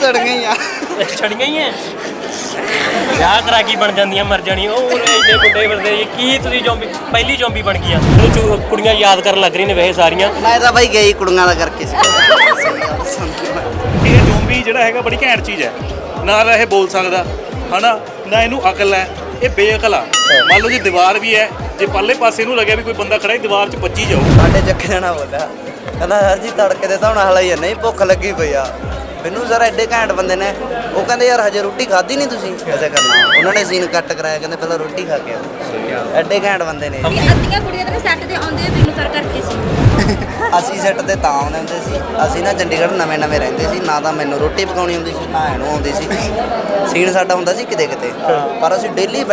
ਸੜ ਗਈਆਂ ਛੜੀਆਂ ਹੀ ਐ ਵਿਆਹ ਕਰਾ ਕੀ ਬਣ ਜਾਂਦੀਆਂ ਮਰ ਜਾਣੀਆਂ। ਉਹ ਉਰੇ ਇੰਨੇ ਮੁੰਡੇ ਫਿਰਦੇ ਜੀ। ਕੀ ਤੁਸੀਂ ਜ਼ੋਂਬੀ ਪਹਿਲੀ ਜ਼ੋਂਬੀ ਬਣ ਗਈਆਂ ਉਹ ਚੋ- ਕੁੜੀਆਂ ਯਾਦ ਕਰਨ ਲੱਗ ਰਹੀਆਂ ਨੇ ਵੈਸੇ ਸਾਰੀਆਂ। ਮੈਂ ਤਾਂ ਬਾਈ ਗਈ ਕੁੜੀਆਂ ਦਾ ਕਰਕੇ ਸੀ। ਇਹ ਜ਼ੋਂਬੀ ਜਿਹੜਾ ਹੈਗਾ ਬੜੀ ਘੈਂਟ ਚੀਜ਼ ਹੈ। ਨਾ ਤਾਂ ਇਹ ਬੋਲ ਸਕਦਾ ਹਨਾ? ਨਾ ਇਹਨੂੰ ਅਕਲ ਹੈ। ਇਹ ਬੇਅਕਲ ਆ। ਮੰਨ ਲਓ ਜੀ ਦੀਵਾਰ ਵੀ ਹੈ। ਜੇ ਪਰਲੇ ਪਾਸੇ ਨੂੰ ਲੱਗਿਆ ਵੀ ਕੋਈ ਬੰਦਾ ਖੜਾ ਹੈ ਦੀਵਾਰ 'ਚ ਵੱਜੀ ਜਾਊ ਸਾਡੇ ਚੱਕ ਜਾਣਾ ਬੋਲਿਆ। ਕਹਿੰਦਾ ਸਰ ਜੀ ਤੜਕੇ ਦੇ ਤਾਂ ਹੁਣ ਹਲਾਈ ਨਹੀਂ ਭੁੱਖ ਲੱਗੀ ਪਈ ਆ। ਮੈਨੂੰ ਸਰ ਐਡੇ ਘੈਂਟ ਬੰਦੇ ਨੇ ਉਹ ਕਹਿੰਦੇ ਯਾਰ ਹਜੇ ਰੋਟੀ ਖਾਧੀ ਨਹੀਂ ਤੁਸੀਂ? ਐਸੇ ਕਰਨਾ? ਉਹਨਾਂ ਨੇ ਸੀਨ ਕੱਟ ਕਰਾਇਆ ਕਹਿੰਦੇ ਪਹਿਲਾਂ ਰੋਟੀ ਖਾ ਕੇ ਆਓ। ਐਡੇ ਘੈਂਟ ਬੰਦੇ ਨੇ। ਅੱਧੀਆਂ ਕੁੜੀਆਂ ਤਾਂ ਸੈੱਟ ਤੇ ਆਉਂਦੇ ਮੈਨੂੰ ਸਰ ਕਰਕੇ ਸੀ। ਅਸੀਂ ਸੈੱਟ ਤੇ ਤਾਂ ਆਉਂਦੇ ਹੁੰਦੇ ਸੀ। ਅਸੀਂ ਨਾ ਚੰਡੀਗੜ੍ਹ ਨਵੇਂ ਨਵੇਂ ਰਹਿੰਦੇ ਸੀ ਨਾ ਤਾਂ ਮੈਨੂੰ ਰੋਟੀ ਪਕਾਉਣੀ ਆਉਂਦੀ ਸੀ ਨਾ ਇਹਨੂੰ ਆਉਂਦੀ ਸੀ। ਸੀਨ ਸਾਡਾ ਹੁੰਦਾ ਸੀ ਕਿਤੇ ਕਿਤੇ। ਪਰ ਅਸੀਂ ਡੇਲੀ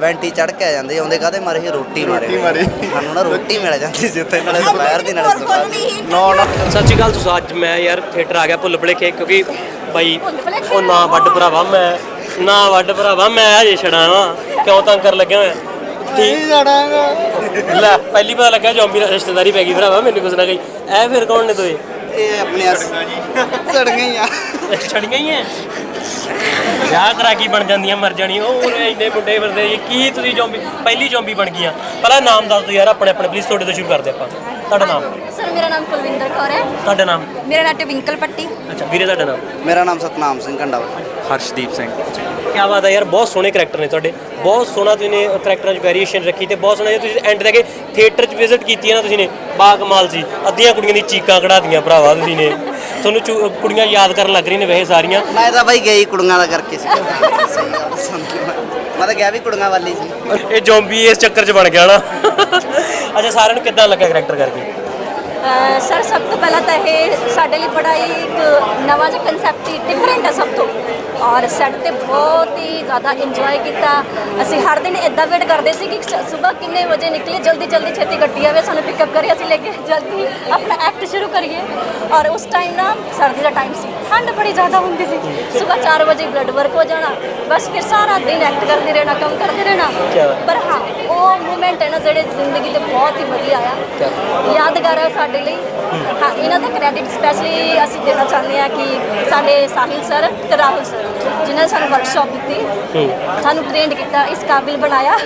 ਵੈਂਟੀ ਚੜ ਕੇ ਆ ਜਾਂਦੇ ਆਉਂਦੇ ਕਾਹਦੇ ਮਾਰੇ ਸੀ? ਰੋਟੀ ਮਾਰੇ। ਸਾਨੂੰ ਨਾ ਰੋਟੀ ਮਿਲ ਜਾਂਦੀ ਸੀ ਉੱਥੇ ਨਾਲੇ ਦੁਪਹਿਰ ਦੀ ਨਾਲੇ ਦੀ। ਨੌ ਨੌ। ਸਤਿ ਸ਼੍ਰੀ ਅਕਾਲ ਤੁਸੀਂ ਅੱਜ ਮੈਂ ਯਾਰ ਥੀਏਟਰ ਆ ਗਿਆ ਭੁੱਲ ਭੁਲੇਖੇ ਕਿਉਂਕਿ ਬਾਈ ਉਹ ਨਾ ਵੱਡ ਭਰਾਵਾ ਮੈਂ ਨਾ ਵੱਡ ਭਰਾਵਾ ਮੈਂ ਹਜੇ ਛੜਾ ਵਾਂ। ਕਿਉਂ ਤੰਗ ਕਰ ਲੱਗਿਆ ਹੋਇਆ ਠੀਕ ਲੈ ਪਹਿਲੀ ਪਤਾ ਲੱਗਾ ਜੌਂਬੀ ਨਾਲ ਰਿਸ਼ਤੇਦਾਰੀ ਪੈ ਗਈ ਭਰਾਵਾ ਮੈਨੂੰ ਕੁਛ ਨਾ ਕਹੀ। ਐ ਫਿਰ ਕੌਣ ਨੇ ਤੋਏ? ਇਹ ਆਪਣੇ ਸੜ ਗਈਆਂ ਛੜੀਆਂ ਹੀ ਐ। ਵਿਆਹ ਕਰਾ ਕੀ ਬਣ ਜਾਂਦੀਆਂ ਮਰ ਜਾਣੀਆਂ। ਉਹ ਉਰੇ ਇੰਨੇ ਮੁੰਡੇ ਫਿਰਦੇ ਜੀ ਕੀ ਤੁਸੀਂ ਜੌਂਬੀ ਪਹਿਲੀ ਜੌਂਬੀ ਬਣ ਗਈਆਂ। ਪਹਿਲਾਂ ਨਾਮ ਦੱਸ ਦਿਓ ਯਾਰ ਆਪਣੇ ਆਪਣੇ ਪਲੀਜ਼ ਤੁਹਾਡੇ ਤੋਂ ਸ਼ੁਰੂ ਕਰਦੇ ਆਪਾਂ। ਤੁਹਾਡਾ ਨਾਮ? ਸਰ ਮੇਰਾ ਨਾਮ ਕੁਲਵਿੰਦਰ ਕੌਰ ਹੈ। ਤੁਹਾਡਾ ਨਾਮ? ਮੇਰਾ ਨਾਮ ਟਵਿੰਕਲ ਪੱਟੀ। ਅੱਛਾ ਵੀਰੇ ਤੁਹਾਡਾ ਨਾਮ? ਮੇਰਾ ਨਾਮ ਸਤਨਾਮ ਸਿੰਘ ਕੰਡਾ ਹਰਸ਼ਦੀਪ ਸਿੰਘ। ਕੀ ਬਾਤ ਹੈ ਯਾਰ ਬਹੁਤ ਸੋਹਣੇ ਕਰੈਕਟਰ ਨੇ ਤੁਹਾਡੇ। ਬਹੁਤ ਸੋਹਣਾ ਤੁਸੀਂ ਨੇ ਕਰੈਕਟਰਾਂ 'ਚ ਵੇਰੀਏਸ਼ਨ ਰੱਖੀ ਤੇ ਬਹੁਤ ਸੋਹਣਾ ਜੇ ਤੁਸੀਂ ਐਂਡ ਤੇ ਕਿ ਥੀਏਟਰ 'ਚ ਵਿਜ਼ਿਟ ਕੀਤੀ ਹੈ ਨਾ ਤੁਸੀਂ ਨੇ ਬਾ ਕਮਾਲ ਸੀ ਅੱਧੀਆਂ ਕੁੜੀਆਂ ਦੀ ਚੀਕਾਂ ਕਢਾਤੀਆਂ ਭਰਾਵਾ ਤੁਸੀਂ ਨੇ। ਤੁਹਾਨੂੰ ਚੂ- ਕੁੜੀਆਂ ਯਾਦ ਕਰਨ ਲੱਗ ਰਹੀਆਂ ਨੇ ਵੈਸੇ ਸਾਰੀਆਂ। ਮੈਂ ਤਾਂ ਬਾਈ ਗਈ ਕੁੜੀਆਂ ਦਾ ਕਰਕੇ ਸੀ। ਸਹੀ ਗੱਲ ਸੁਣ ਕੇ ਮੈਂ ਮੈਂ ਤਾਂ ਗਿਆ ਵੀ ਕੁੜੀਆਂ ਵਾਲੀ ਸੀ। ਇਹ ਜ਼ੋਂਬੀ ਇਸ ਚੱਕਰ 'ਚ ਬਣ ਗਿਆ ਨਾ। ਅੱਛਾ ਸਾਰਿਆਂ ਨੂੰ ਕਿੱਦਾਂ ਲੱਗਾ ਕਰੈਕਟਰ ਕਰਕੇ? ਸਰ ਸਭ ਤੋਂ ਪਹਿਲਾਂ ਤਾਂ ਇਹ ਸਾਡੇ ਲਈ ਬੜਾ ਹੀ ਇੱਕ ਨਵਾਂ ਜਿਹਾ ਕਨਸੈਪਟ ਹੀ ਡਿਫਰੈਂਟ ਹੈ ਸਭ ਤੋਂ ਔਰ ਸੈੱਟ ਤੇ ਬਹੁਤ ਹੀ ਜ਼ਿਆਦਾ ਇੰਜੋਏ ਕੀਤਾ ਅਸੀਂ ਹਰ ਦਿਨ ਇਦਾਂ ਵੇਟ ਕਰਦੇ ਸੀ ਕਿ ਸਵੇਰ ਕਿੰਨੇ ਵਜੇ ਨਿਕਲੇ ਜਲਦੀ ਜਲਦੀ ਛੇਤੀ ਗੱਡੀ ਆਵੇ ਸਾਨੂੰ ਪਿਕਅਪ ਕਰੇ ਅਸੀਂ ਲੈ ਕੇ ਜਲਦੀ ਆਪਣਾ ਐਕਟ ਸ਼ੁਰੂ ਕਰੀਏ ਔਰ ਉਸ ਟਾਈਮ ਨਾ ਸਰਦੀ ਦਾ ਟਾਈਮ ਸੀ ਠੰਡ ਬੜੀ ਜ਼ਿਆਦਾ ਹੁੰਦੀ ਸੀ ਸਵੇਰ 4 ਵਜੇ ਬਲੱਡ ਵਰਕ ਹੋ ਜਾਣਾ ਬਸ ਫਿਰ ਸਾਰਾ ਦਿਨ ਐਕਟ ਕਰਦੇ ਰਹਿਣਾ ਕੰਮ ਕਰਦੇ ਰਹਿਣਾ ਕਿਆ ਬਾਤ। ਪਰ ਹਾਂ ਉਹ ਮੂਮੈਂਟ ਹੈ ਨਾ ਜਿਹੜੇ ਜ਼ਿੰਦਗੀ ਤੇ ਬਹੁਤ ਹੀ ਵਧੀਆ ਆ ਯਾਦਗਾਰ ਹੈ ਸਾਡੇ ਲਈ। ਹਾਂ ਇਹਨਾਂ ਦਾ ਕ੍ਰੈਡਿਟ ਸਪੈਸ਼ਲੀ ਅਸੀਂ ਦੇਣਾ ਚਾਹੁੰਦੇ ਹਾਂ ਕਿ ਸਾਡੇ ਸਾਹਿਲ ਸਰ ਤੇ ਰਾਹੁਲ ਸਰ ਜਿਨ੍ਹਾਂ ਨੇ ਸਾਨੂੰ ਵਰਕਸ਼ਾਪ ਦਿੱਤੀ। ਸਾਨੂੰ ਟ੍ਰੇਨਡ ਕੀਤਾ ਇਸ ਕਾਬਿਲ ਬਣਾਇਆ।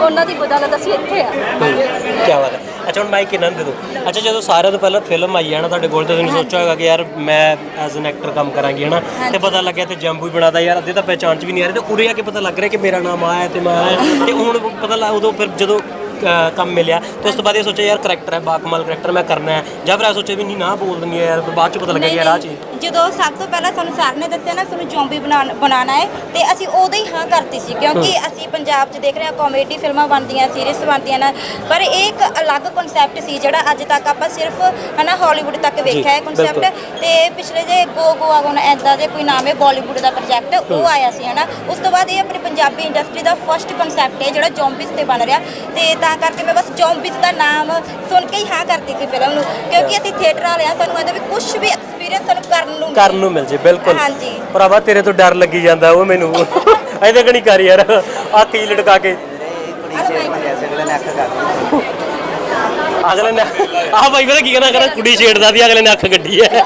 ਉਹਨਾਂ ਦੀ ਬਦੌਲਤ ਅਸੀਂ ਇੱਥੇ ਆ ਕੀ ਬਾਤ ਹੈ। ਅੱਛਾ ਹੁਣ ਮਾਈਕ ਕਿਨਾਂ ਦੇ ਦੋ ਅੱਛਾ ਜਦੋਂ ਸਾਰਿਆਂ ਤੋਂ ਪਹਿਲਾਂ ਫਿਲਮ ਆਈ ਹੈ ਨਾ ਤੁਹਾਡੇ ਕੋਲ ਤੇ ਤੁਸੀਂ ਸੋਚਿਆ ਹੋਗਾ ਕਿ ਯਾਰ ਮੈਂ ਐਜ਼ ਐਨ ਐਕਟਰ ਕੰਮ ਕਰਾਂਗੀ ਹਨਾ? ਤੇ ਪਤਾ ਲੱਗਿਆ ਤੇ ਜੰਬੂ ਹੀ ਬਣਾਦਾ ਯਾਰ ਅੱਧੇ ਤਾਂ ਪਹਿਚਾਣ ਚ ਵੀ ਨਹੀਂ ਆ ਰਹੇ ਤੇ ਉਰੇ ਆ ਕੇ ਪਤਾ ਲੱਗ ਰਿਹਾ ਕਿ ਮੇਰਾ ਨਾਮ ਆ ਹੈ ਤੇ ਮੈਂ ਆਇਆ। ਤੇ ਹੁਣ ਪਤਾ ਲੱਗ ਉਦੋਂ ਫਿਰ ਜਦੋਂ ਕੰਮ ਮਿਲਿਆ ਤੇ ਉਸ ਤੋਂ ਬਾਅਦ ਇਹ ਸੋਚਿਆ ਯਾਰ ਕਰੈਕਟਰ ਹੈ ਬਾਕਮਾਲ ਕਰੈਕਟਰ ਮੈਂ ਕਰਨਾ ਹੈ। ਜਾਂ ਫਿਰ ਇਹ ਸੋਚਿਆ ਵੀ ਨਹੀਂ ਨਾ ਬੋਲ ਦਿੰਦੀ ਹੈ ਯਾਰ ਬਾਅਦ ਚ ਪਤਾ ਲੱਗਿਆ ਯਾਰ ਆ ਚੀਜ਼ ਜਦੋਂ ਸਭ ਤੋਂ ਪਹਿਲਾਂ ਸਾਨੂੰ ਸਰ ਨੇ ਦੱਸਿਆ ਨਾ ਸਾਨੂੰ ਜ਼ੋਂਬੀ ਬਣਾਉਣ- ਹੈ ਤੇ ਅਸੀਂ ਉਦੋਂ ਹੀ ਹਾਂ ਕਰਤੀ ਸੀ ਕਿਉਂਕਿ ਅਸੀਂ ਪੰਜਾਬ 'ਚ ਦੇਖ ਰਹੇ ਹਾਂ ਕਾਮੇਡੀ ਫਿਲਮਾਂ ਬਣਦੀਆਂ ਸੀਰੀਜ਼ ਬਣਦੀਆਂ ਨੇ ਪਰ ਇਹ ਇੱਕ ਅਲੱਗ ਕਨਸੈਪਟ ਸੀ ਜਿਹੜਾ ਅੱਜ ਤੱਕ ਆਪਾਂ ਸਿਰਫ ਹਨਾ ਹਾਲੀਵੁੱਡ ਤੱਕ ਵੇਖਿਆ ਹੈ ਕਨਸੈਪਟ ਤੇ ਪਿਛਲੇ ਜੇ ਗੋ ਗੋਆ ਗੋਨ ਐਦਾਂ ਦੇ ਕੋਈ ਨਾਮ ਹੈ ਬਾਲੀਵੁੱਡ ਦਾ ਪ੍ਰੋਜੈਕਟ ਉਹ ਆਇਆ ਸੀ ਹਨਾ। ਉਸ ਤੋਂ ਬਾਅਦ ਇਹ ਆਪਣੀ ਪੰਜਾਬੀ ਇੰਡਸਟਰੀ ਦਾ ਫਰਸਟ ਕਨਸੈਪਟ ਹੈ ਜਿਹੜਾ ਜ਼ੋਂਬੀਜ਼ ਤੇ ਬਣ ਰਿਹਾ। ਤੇ ਤਾਂ ਕਰਕੇ ਮੈਂ ਬਸ ਜ਼ੋਂਬੀਜ਼ ਦਾ ਨਾਮ ਸੁਣ ਕੇ ਹੀ ਹਾਂ ਕਰਤੀ ਸੀ ਫਿਲਮ ਨੂੰ ਕਿਉਂਕਿ ਅਸੀਂ ਥੀਏਟਰ ਵਾਲੇ ਆ ਸਾਨੂੰ ਇਹਦਾ ਵੀ ਕੁਝ ਵੀ ਐਕਸਪੀਰੀਅੰਸ ਕਰਨ ਨੂੰ ਕਰਨ ਨੂੰ ਮਿਲ ਜੇ ਬਿਲਕੁਲ। ਹਾਂਜੀ। ਭਰਾਵਾ ਤੇਰੇ ਤੋਂ ਡਰ ਲੱਗੀ ਜਾਂਦਾ ਉਹ ਮੈਨੂੰ। ਐਦਾਂ ਕਣੀ ਕਰ ਯਾਰ। ਆ ਕੀ ਲਟਕਾ ਕੇ। ਅਗਲੇ ਨੇ ਆਹ ਬਾਈ ਪਤਾ ਕੀ ਕਹਿਣਾ ਕਰਾਂ ਕੁੜੀ ਛੇੜਦਾ ਦੀ ਅਗਲੇ ਨੇ ਅੱਖ ਗੱਡੀ ਹੈ।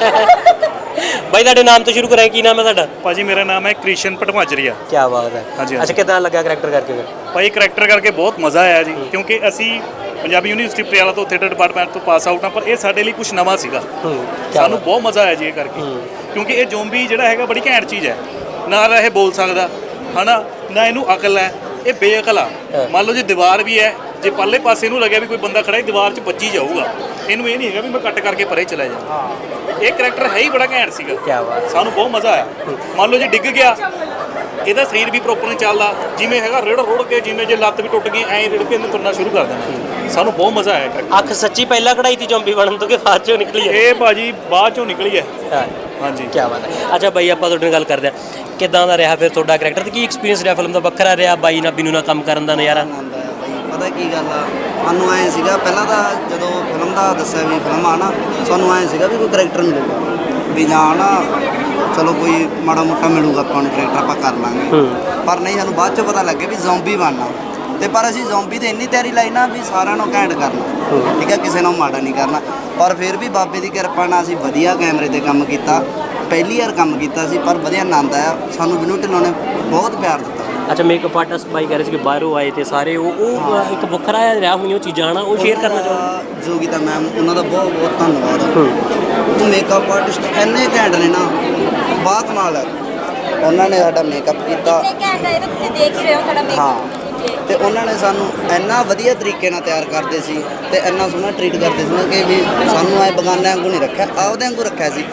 ਬਾਈ ਤੁਹਾਡੇ ਨਾਮ ਤੋਂ ਸ਼ੁਰੂ ਕਰਾਂ ਕੀ ਨਾਮ ਹੈ ਤੁਹਾਡਾ? ਭਾਜੀ ਮੇਰਾ ਨਾਮ ਹੈ ਕ੍ਰਿਸ਼ਨ ਪਟਵਾਜਰੀਆ ਕੀ ਬਾਤ ਹੈ। ਹਾਂਜੀ। ਅੱਛਾ ਕਿਦਾਂ ਲੱਗਾ ਕਰੈਕਟਰ ਕਰਕੇ ਫਿਰ? ਭਾਈ ਕਰੈਕਟਰ ਕਰਕੇ ਬਹੁਤ ਮਜ਼ਾ ਆਇਆ ਜੀ ਕਿਉਂਕਿ ਅਸੀਂ ਪੰਜਾਬੀ ਯੂਨੀਵਰਸਿਟੀ ਪਟਿਆਲਾ ਤੋਂ ਥੀਏਟਰ ਡਿਪਾਰਟਮੈਂਟ ਤੋਂ ਪਾਸ ਆਊਟ ਹਾਂ ਪਰ ਇਹ ਸਾਡੇ ਲਈ ਕੁਝ ਨਵਾਂ ਸੀਗਾ। ਹੂੰ ਕਿਆ ਸਾਨੂੰ। ਬਹੁਤ ਮਜ਼ਾ ਆਇਆ ਜੀ ਇਹ ਕਰਕੇ। ਕਿਉਂਕਿ ਇਹ ਜ਼ੋਂਬੀ ਜਿਹੜਾ ਹੈਗਾ ਬੜੀ ਘੈਂਟ ਚੀਜ਼ ਹੈ। ਨਾ ਤਾਂ ਇਹ ਬੋਲ ਸਕਦਾ ਹਨਾ? ਨਾ ਇਹਨੂੰ ਅਕਲ ਹੈ। ਇਹ ਬੇਅਕਲ ਆ। ਹਾਂ। ਮੰਨ ਲਓ ਜੀ ਦੀਵਾਰ ਵੀ ਹੈ ਜੇ ਪਰਲੇ ਪਾਸੇ ਨੂੰ ਲੱਗਿਆ ਵੀ ਕੋਈ ਬੰਦਾ ਖੜਾ ਹੈ ਦੀਵਾਰ 'ਚ ਵੱਜੀ ਜਾਊਗਾ। ਇਹਨੂੰ ਇਹ ਨਹੀਂ ਹੈਗਾ ਵੀ ਮੈਂ ਕੱਟ ਕਰਕੇ ਪਰੇ ਚਲਾ ਜਾ। ਇਹ ਕਰੈਕਟਰ ਹੈ ਹੀ ਬੜਾ ਘੈਂਟ ਸੀਗਾ। ਕਿਆ ਬਾਤ। ਸਾਨੂੰ ਬਹੁਤ ਮਜ਼ਾ ਆਇਆ। ਮੰਨ ਲਓ ਜੇ ਡਿੱਗ ਗਿਆ ਇਹਦਾ ਸਰੀਰ ਵੀ ਪ੍ਰੋਪਰ ਨਹੀਂ ਚੱਲਦਾ। ਜਿਵੇਂ ਹੈਗਾ ਰੇੜ ਰੋੜ ਕੇ ਜਿਵੇਂ ਜੇ ਲੱਤ ਵੀ ਟੁੱਟ ਗਈ ਐਂ ਰਿੜ ਕੇ ਇਹਨੂੰ ਤੁਰਨਾ ਸ਼ੁਰੂ ਕਰ ਦੇਣਾ। ਸਾਨੂੰ ਬਹੁਤ ਮਜ਼ਾ ਆਇਆ। ਅੱਖ ਸੱਚੀ ਪਹਿਲਾਂ ਕਢਾਈ ਤੀ ਜ਼ੋਂਬੀ ਬਣਨ ਤੋਂ ਕਿ ਬਾਅਦ ਚੋਂ ਨਿਕਲੀ ਹੈ? ਇਹ ਭਾਜੀ ਬਾਅਦ ਚੋਂ ਨਿਕਲੀ ਹੈ। ਹਾਂਜੀ। ਕੀ ਬਾਤ ਹੈ। ਅੱਛਾ ਬਾਈ ਆਪਾਂ ਤੁਹਾਡੇ ਨਾਲ ਗੱਲ ਕਰਦੇ ਹਾਂ। ਕਿਦਾਂ ਦਾ ਰਿਹਾ ਫਿਰ ਤੁਹਾਡਾ ਕਰੈਕਟਰ ਤੇ ਕੀ ਐਕਸਪੀਰੀਅੰਸ ਰਿਹਾ? ਫਿਲਮ ਦਾ ਵੱਖਰਾ ਰਿਹਾ? ਬਾਈ ਨਾਲ ਬੀਨੂ ਨਾਲ ਕੰਮ ਕਰਨ ਦਾ ਨਜ਼ਾਰਾ? ਪਤਾ ਕੀ ਗੱਲ ਆ? ਸਾਨੂੰ ਐ ਸੀਗਾ ਪਹਿਲਾਂ ਤਾਂ ਜਦੋਂ ਫਿਲਮ ਦਾ ਦੱਸਿਆ ਵੀ ਫਿਲਮ ਆ ਨਾ ਸਾਨੂੰ ਐ ਸੀਗਾ ਵੀ ਕੋਈ ਕਰੈਕਟਰ ਮਿਲੂਗਾ। ਵੀ ਜਾਂ ਨਾ ਚਲੋ ਕੋਈ ਮਾੜਾ ਮੋਟਾ ਮਿਲੂਗਾ ਆਪਾਂ ਨੂੰ ਕਰੈਕਟਰ ਆਪਾਂ ਕਰ ਲਾਂਗੇ। ਪਰ ਨਹੀਂ ਸਾਨੂੰ ਬਾਅਦ ਚ ਪਤਾ ਲੱਗਿਆ ਵੀ ਜ਼ੋਂਬੀ ਬਣਨਾ। ਤੇ ਪਰ ਅਸੀਂ ਜ਼ੋਂਬੀ ਤੇ ਇੰਨੀ ਤਿਆਰੀ ਲਾਈ ਨਾ ਵੀ ਸਾਰਿਆਂ ਨੂੰ ਘੈਂਟ ਕਰਨਾ। ਠੀਕ ਹੈ ਕਿਸੇ ਨੂੰ ਮਾੜਾ ਨਹੀਂ ਕਰਨਾ। ਪਰ ਫਿਰ ਵੀ ਬਾਬੇ ਦੀ ਕਿਰਪਾ ਨਾਲ ਅਸੀਂ ਵਧੀਆ ਕੈਮਰੇ ਤੇ ਕੰਮ ਕੀਤਾ। ਪਹਿਲੀ ਵਾਰ ਕੰਮ ਕੀਤਾ ਸੀ ਪਰ ਵਧੀਆ ਆਨੰਦ ਆਇਆ। ਸਾਨੂੰ ਵਿਨੂ ਢਿੱਲੋਂ ਨੇ ਬਹੁਤ ਪਿਆਰ ਦਿੱਤਾ। ਅੱਛਾ ਮੇਕਅਪ ਆਰਟਿਸਟ ਬਾਈ ਕਹਿ ਰਹੇ ਸੀ ਕਿ ਬਾਹਰੋਂ ਆਏ ਤੇ ਸਾਰੇ ਉਹ ਉਹ ਇੱਕ ਵੱਖਰਾ ਜਿਹਾ ਰਿਹਾ ਹੋਈਆਂ ਉਹ ਚੀਜ਼ਾਂ ਹਨਾ ਉਹ ਸ਼ੇਅਰ ਕਰਨਾ ਚਾਹੁੰਦਾ ਜੋਗੀਤਾ ਮੈਮ ਉਹਨਾਂ ਦਾ ਬਹੁਤ ਬਹੁਤ ਧੰਨਵਾਦ। ਉਹ ਮੇਕਅਪ ਆਰਟਿਸਟ ਇੰਨੇ ਘੈਂਟ ਨੇ ਨਾ ਬਾਤ ਕਮਾਲ ਹੈ। ਉਹਨਾਂ ਨੇ ਸਾਡਾ ਮੇਕਅਪ ਕੀਤਾ। ਤੇ ਘੈਂਟ ਹੈ ਇਹ ਤਾਂ ਤੁਸੀਂ ਦੇਖ ਹੀ ਰਹੇ ਹੋ ਸਾਡਾ ਹਾਂ। ਮੇਕਅਪ ਤੇ ਉਹਨਾਂ ਨੇ ਸਾਨੂੰ ਇੰਨਾ ਵਧੀਆ ਤਰੀਕੇ ਨਾਲ ਤਿਆਰ ਕਰਦੇ ਸੀ ਤੇ ਇੰਨਾ ਸੋਹਣਾ ਟ੍ਰੀਟ ਕਰਦੇ ਸੀ ਕਿ ਵੀ ਸਾਨੂੰ ਐ ਬਗਾਨਿਆਂ ਵਾਂਗੂ ਨਹੀਂ ਰੱਖਿਆ ਆਪਦੇ ਵਾਂਗੂ ਰੱਖਿਆ ਸੀ।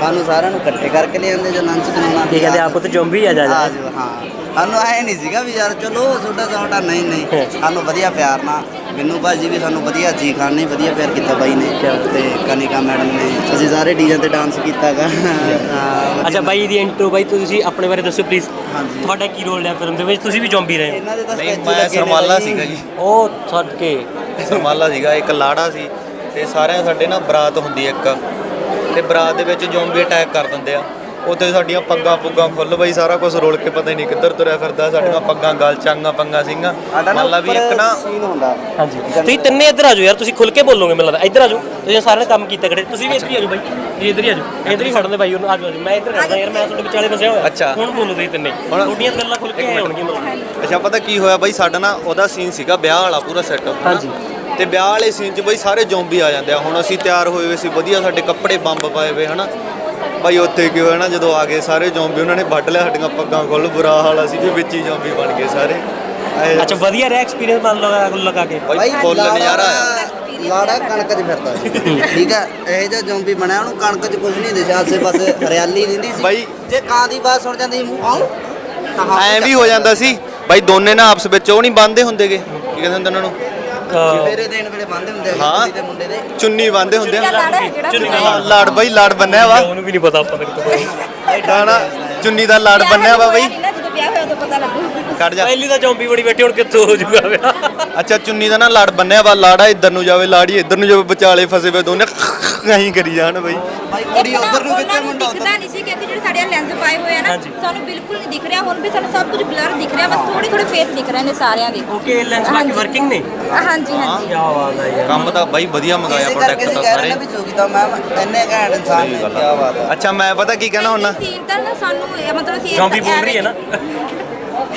ਸਾਨੂੰ ਸਾਰਿਆਂ ਨੂੰ ਇਕੱਠੇ ਕਰਕੇ ਲਿਆਂਦੇ ਜੇ ਲੰਚ ਬਣਾਉਣਾ ਕੀ ਕਹਿੰਦੇ ਆਪੋ ਤੇ ਜੰਬੀ ਆ ਜਾ ਜਾ ਹਾਂ। ਸਾਨੂੰ ਐ ਨਹੀਂ ਸੀਗਾ ਵੀ ਯਾਰ ਚਲੋ ਛੋਟਾ ਛੋਟਾ ਨਹੀਂ ਨਹੀਂ। ਸਾਨੂੰ ਵਧੀਆ ਪਿਆਰ ਨਾਲ। ਮੈਨੂੰ ਭਾਜੀ ਵੀ ਸਾਨੂੰ ਵਧੀਆ ਜੀ ਖਾਨ ਨੇ ਵਧੀਆ ਪਿਆਰ ਕੀਤਾ ਬਾਈ ਨੇ। ਤੇ ਕਨਿਕਾ ਮੈਡਮ ਨੇ। ਅਸੀਂ ਸਾਰੇ ਡੀਜੇ ਤੇ ਡਾਂਸ ਕੀਤਾਗਾ। ਅੱਛਾ। ਬਾਈ ਦੀ ਇੰਟਰੋ ਬਾਈ ਤੁਸੀਂ ਆਪਣੇ ਬਾਰੇ ਦੱਸੋ ਪਲੀਜ਼ ਹਾਂਜੀ। ਤੁਹਾਡਾ ਕੀ ਰੋਲ ਹੈ ਫਿਲਮ ਦੇ ਵਿੱਚ? ਤੁਸੀਂ ਵੀ ਜੰਬੀ ਰਹੇ ਨਹੀਂ ਮੈਂ ਸਰਮਾਲਾ। ਸੀਗਾ ਜੀ। ਉਹ ਛੱਡ ਕੇ। ਸਰਮਾਲਾ ਸੀਗਾ ਇੱਕ ਲਾੜਾ ਸੀ। ਤੇ ਸਾਰਿਆਂ ਸਾਡੇ ਨਾ ਬਰਾਤ ਹੁੰਦੀ ਇੱਕ। ਤੇ ਬਰਾਤ ਦੇ ਵਿੱਚ ਜ਼ੋਂਬੀ ਅਟੈਕ ਕਰ ਦਿੰਦੇ ਆ। ਉੱਥੇ ਸਾਡੀਆਂ ਪੱਗਾਂ ਪੁੱਗਾਂ ਖੁੱਲ ਬਈ ਸਾਰਾ ਕੁਝ ਰੋਲ ਕੇ ਪਤਾ ਹੀ ਨਹੀਂ ਕਿੱਧਰ ਤੁਰਿਆ ਫਿਰਦਾ ਸਾਡੀਆਂ ਪੱਗਾਂ ਗਲ ਚਾਂਗਾ ਪੰਗਾ ਸਿੰਘਾਂ। ਮੰਨ ਲਾ ਵੀ ਇੱਕ ਨਾ ਸੀਨ ਹੁੰਦਾ। ਹਾਂਜੀ। ਤੁਸੀਂ ਤਿੰਨੇ ਇੱਧਰ ਆ ਜਾਓ ਯਾਰ ਤੁਸੀਂ ਖੁੱਲ ਕੇ ਬੋਲੋਗੇ ਮੈਨੂੰ ਲੱਗਦਾ। ਇੱਧਰ ਆ ਜਾਓ ਤੁਸੀਂ ਸਾਰਿਆਂ ਨੇ ਕੰਮ ਕੀਤਾ ਖੜੇ। ਤੁਸੀਂ ਵੀ ਇੱਧਰ ਹੀ ਆ ਜਾਓ ਬਾਈ। ਜੀ ਇੱਧਰ ਹੀ ਆ ਜਾਓ। ਇੱਧਰ ਹੀ ਫੜਨ ਬਾਈ ਉਹਨੂੰ ਆ ਜਾਓ ਮੈਂ ਇੱਧਰ ਕਰਦਾ ਯਾਰ ਮੈਂ ਤੁਹਾਡੇ ਵਿਚਾਲੇ ਫਸਿਆ ਹੋਇਆ। ਅੱਛਾ। ਹੁਣ ਬੋਲੋ ਤੁਸੀਂ ਤਿੰਨੇ। ਹੁਣ- ਤੁਹਾਡੀਆਂ ਗੱਲਾਂ ਖੁੱਲ ਕੇ ਆਉਣਗੀਆਂ ਮੈਨੂੰ ਅੱਛਾ ਪਤਾ ਕੀ ਹੋਇਆ ਬਈ ਸਾਡਾ ਨਾ ਉਹਦਾ ਸੀਨ ਸੀਗਾ ਵਿਆਹ ਵਾਲਾ ਪੂਰਾ ਸੈਟਅਪ ਹਾਂਜੀ। ਤੇ ਵਿਆਹ ਵਾਲੇ ਸੀਨ 'ਚ ਬਈ ਸਾਰੇ ਜ਼ੋਂਬੀ ਆ ਜਾਂਦੇ ਆ। ਹੁਣ ਅਸੀਂ ਤਿਆਰ ਹੋਏ ਹੋਏ ਸੀ ਵਧੀਆ ਸਾਡੇ ਕੱਪੜੇ ਬੰਬ ਪਾਏ ਹੋਏ ਹਨਾ? ਭਾਈ ਉੱਥੇ ਕੀ ਹੋਇਆ ਨਾ ਜਦੋਂ ਆ ਗਏ ਸਾਰੇ ਜ਼ੋਂਬੀ ਉਹਨਾਂ ਨੇ ਵੱਢ ਲਿਆ ਸਾਡੀਆਂ ਪੱਗਾਂ ਖੁੱਲ ਬੁਰਾ ਹਾਲ ਅਸੀਂ ਵੀ ਵਿੱਚ ਹੀ ਜ਼ੋਂਬੀ ਬਣ ਗਏ ਸਾਰੇ। ਅੱਛਾ ਵਧੀਆ ਰਿਹਾ ਐਕਸਪੀਰੀਅੰਸ ਮੰਨ ਲਓ ਲਗਾ ਕੇ? ਬਾਈ ਫੁੱਲ ਲਾੜਾ- ਨਜ਼ਾਰਾ ਆਇਆ ਲਾੜਾ ਕਣਕ 'ਚ ਫਿਰਦਾ ਸੀ। ਠੀਕ ਹੈ ਇਹ ਜਿਹਾ ਜ਼ੋਂਬੀ ਬਣਿਆ ਉਹਨੂੰ ਕਣਕ 'ਚ ਕੁਝ ਨਹੀਂ ਦਿਸਿਆ ਆਸੇ ਪਾਸੇ ਹਰਿਆਲੀ ਦਿੰਦੀ ਸੀ। ਬਾਈ- ਜੇ ਕਾਂ ਦੀ ਬਾਤ ਸੁਣ ਜਾਂਦੀ ਮੂੰਹ ਆਉਂ ਤਾਂ ਹਾਂ ਐਂ ਵੀ ਹੋ ਜਾਂਦਾ ਸੀ। ਬਾਈ ਦੋਨੇ ਨਾ ਆਪਸ ਵਿੱਚ ਉਹ ਨਹੀਂ ਬੰਨਦੇ ਹੁੰਦੇਗੇ। ਕੀ ਕਹਿੰਦੇ ਹੁੰਦੇ ਉਹਨਾਂ ਨੂੰ? ਦੇਣ ਵੇਲੇ ਬੰਦੇ ਹੁੰਦੇ ਆ ਹਾਂ। ਕੁੜੀ ਦੇ ਮੁੰਡੇ ਦੇ। ਚੁੰਨੀ ਬੰਨਦੇ ਹੁੰਦੇ ਜਿਹੜਾ ਆ ਲਾੜਾ ਹੈ ਜਿਹੜਾ ਚੁੰਨੀ ਹਾਂ, ਲਾੜ। ਬਾਈ ਲਾੜ ਬੰਨਿਆ ਵਾ। ਉਹਨੂੰ ਵੀ ਨਹੀਂ ਪਤਾ ਆਪਾਂ ਤੱਕ ਗਾਣਾ ਚੁੰਨੀ ਦਾ ਲਾੜ ਬੰਨਿਆ ਵਾ ਬਾਈ। ਵਿਆਹ ਨਹੀਂ ਨਾ, ਜਦੋਂ ਵਿਆਹ ਹੋਇਆ ਤਾਂ ਪਤਾ ਲੱਗੂ। ਕੱਢ ਜਾ। ਪਹਿਲੀ ਤਾਂ ਜੰਬੀ ਬੜੀ ਬੈਠੀ ਹੁਣ ਕਿੱਥੋਂ ਹੋ ਜੂਗਾ ਵਿਆਹ ਅੱਛਾ ਚੁੰਨੀ ਦਾ ਨਾ ਲੜ ਬੰਨਿਆ ਵਾ ਲਾੜਾ ਇੱਧਰ ਨੂੰ ਜਾਵੇ ਲਾੜੀ ਇੱਧਰ ਨੂੰ ਜਾਵੇ ਵਿਚਾਲੇ ਫਸੇ ਵੇ ਦੋਨੇ ਐਂ ਕਰੀ ਜਾਣ ਬਈ। ਭਾਈ ਕੁੜੀ ਉਧਰ ਨੂੰ ਨੂੰ ਮੁੰਡਾ ਉੱਧਰ? ਦਿਖਦਾ ਨਹੀਂ ਸੀ ਕਿਉਂਕਿ ਜਿਹੜੇ ਸਾਡੇ ਲੈਂਸ ਪਾਏ ਹੋਏ ਆ ਨਾ। ਸਾਨੂੰ ਬਿਲਕੁਲ ਨਹੀਂ ਦਿਖ ਰਿਹਾ ਹੁਣ ਵੀ ਸਾਨੂੰ ਸਭ ਕੁਝ ਬਲਰ ਦਿਖ ਰਿਹਾ ਬਸ ਥੋੜੇ ਥੋੜੇ ਫੇਸ ਦਿਖ ਰਹੇ ਨੇ ਸਾਰਿਆਂ ਦੇ। ਓਕੇ ਲੈਂਸ ਬਾਕੀ ਵਰਕਿੰਗ ਨੇ? ਹਾਂਜੀ ਹਾਂਜੀ। ਕੀ ਬਾਤ ਹੈ ਯਾਰ। ਕੰਮ ਤਾਂ ਬਾਈ ਵਧੀਆ ਮੰਗਾਇਆ ਪ੍ਰੋਡਕਟ ਤਾਂ ਕਹਿ ਰਹੇ ਸਾਰੇ। ਨੇ ਵੀ ਜੋਗੀਤਾ ਮੈਮ ਇੰਨੇ ਘੈਂਟ ਇਨਸਾਨ ਨੇ ਕੀ ਬਾਤ ਹੈ ਅੱਛਾ ਮੈਂ ਪਤਾ ਕੀ ਕਹਿਣਾ ਹੁੰਦਾ? ਸੀਨ ਤਾਂ ਨਾ ਸਾਨੂੰ ਮਤਲਬ ਜੰਬੀ ਏਦਾਂ- ਬੋਲ ਰਹੀ ਹੈ ਨਾ।